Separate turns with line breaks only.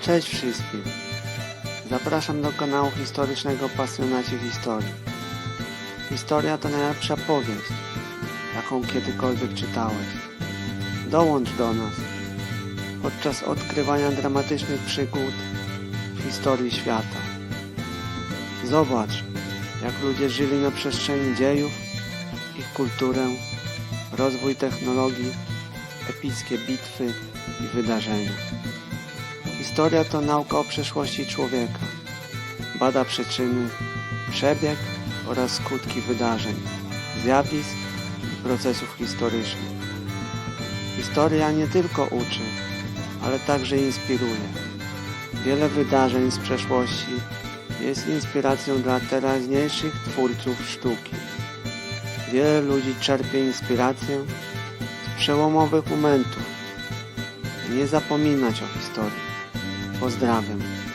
Cześć wszystkim. Zapraszam do kanału historycznego Pasjonaci Historii. Historia to najlepsza powieść, jaką kiedykolwiek czytałeś. Dołącz do nas podczas odkrywania dramatycznych przygód w historii świata. Zobacz, jak ludzie żyli na przestrzeni dziejów, ich kulturę, rozwój technologii, epickie bitwy i wydarzenia. Historia to nauka o przeszłości człowieka. Bada przyczyny, przebieg oraz skutki wydarzeń, zjawisk i procesów historycznych. Historia nie tylko uczy, ale także inspiruje. Wiele wydarzeń z przeszłości jest inspiracją dla teraźniejszych twórców sztuki. Wiele ludzi czerpie inspirację z przełomowych momentów. Nie zapominać o historii. Pozdrawiam.